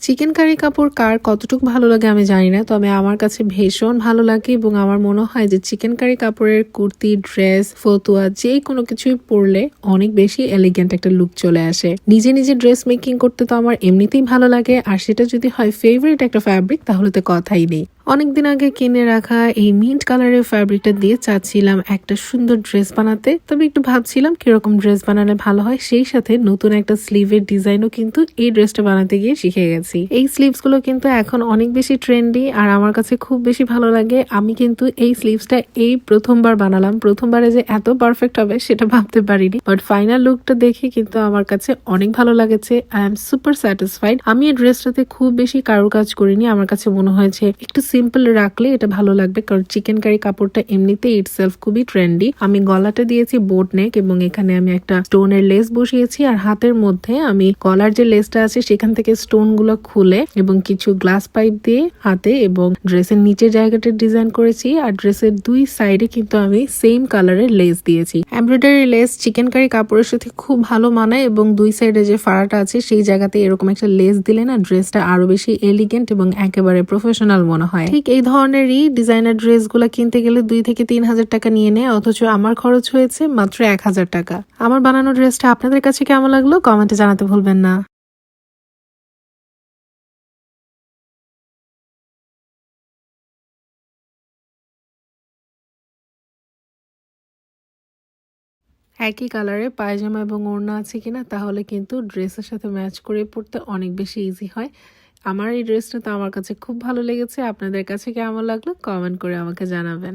Chicken curry কাপড় কার কতটুকু ভালো লাগে আমি জানি না, তবে আমার কাছে ভীষণ ভালো লাগে এবং আমার মনে হয় যে চিকেন কারি কাপড়ের কুর্তি ড্রেস ফতুয়া, যে কোনো কিছুই পরলে অনেক বেশি এলিগেন্ট একটা লুক চলে আসে। নিজে নিজে ড্রেস মেকিং করতে তো আমার এমনিতেই ভালো লাগে, আর সেটা যদি হয় ফেভারিট একটা ফ্যাব্রিক তাহলে তো কথাই নেই। অনেকদিন আগে কিনে রাখা এই মিন্ট কালারের ফ্যাব্রিকটা দিয়ে চাচ্ছিলাম একটা সুন্দর ড্রেস বানাতে। তবে একটু ভাবছিলাম কীরকম ড্রেস বানালে ভালো হয়, সেই সাথে নতুন একটা স্লিভের ডিজাইনও কিন্তু এই ড্রেসটা বানাতে গিয়ে শিখে গেছি। এই স্লিভসগুলো কিন্তু এখন অনেক বেশি ট্রেন্ডি আর আমার কাছে খুব বেশি ভালো লাগে। আমি কিন্তু এই স্লিভসটা এই প্রথমবার বানালাম। প্রথমবারে যে এত পারফেক্ট হবে সেটা ভাবতে পারিনি। বাট ফাইনাল লুকটা দেখে কিন্তু আমার কাছে অনেক ভালো লাগেছে। আই এম সুপার স্যাটিসফাইড আমি এই ড্রেসটাতে খুব বেশি কারুকাজ করিনি, আমার কাছে মনে হয়েছে একটু সিম্পল রাখলে এটা ভালো লাগবে, কারণ চিকেন কারি কাপড়টা এমনিতে ইটসেলফ খুবই ট্রেন্ডি আমি গলাটা দিয়েছি বোট নেক এবং এখানে আমি একটা স্টোনের লেস বসিয়েছি, আর হাতের মধ্যে আমি গলার যে লেসটা আছে সেখান থেকে স্টোনগুলো খুলে এবং কিছু গ্লাস পাইপ দিয়ে হাতে এবং ড্রেসের নিচের জায়গাটা ডিজাইন করেছি, আর ড্রেসের দুই সাইডে কিন্তু আমি সেম কালারের লেস দিয়েছি। এমব্রয়ডারি লেস চিকেন কারি কাপড়ের সাথে খুব ভালো মানায় এবং দুই সাইডে যে ফাড়াটা আছে সেই জায়গাতে এরকম একটা লেস দিলে না ড্রেসটা আরও বেশি এলিগেন্ট এবং একেবারে প্রফেশনাল মনে হয়। ঠিক এই ধরনেরই ডিজাইনার ড্রেসগুলা কিনতে গেলে দুই থেকে তিন হাজার টাকা নিয়ে নেয়, অথচ আমার খরচ হয়েছে মাত্র এক হাজার টাকা। আমার বানানো ড্রেসটা আপনাদের কাছে কেমন লাগল কমেন্টে জানাতে ভুলবেন না। একই কালারে পায়জামা এবং ওড়না আছে কিনা, তাহলে কিন্তু ড্রেসের সাথে ম্যাচ করে পড়তে অনেক বেশি ইজি হয়। আমার এই ড্রেসটা তো আমার কাছে খুব ভালো লেগেছে। আপনাদের কাছে কেমন লাগল কমেন্ট করে আমাকে জানাবেন।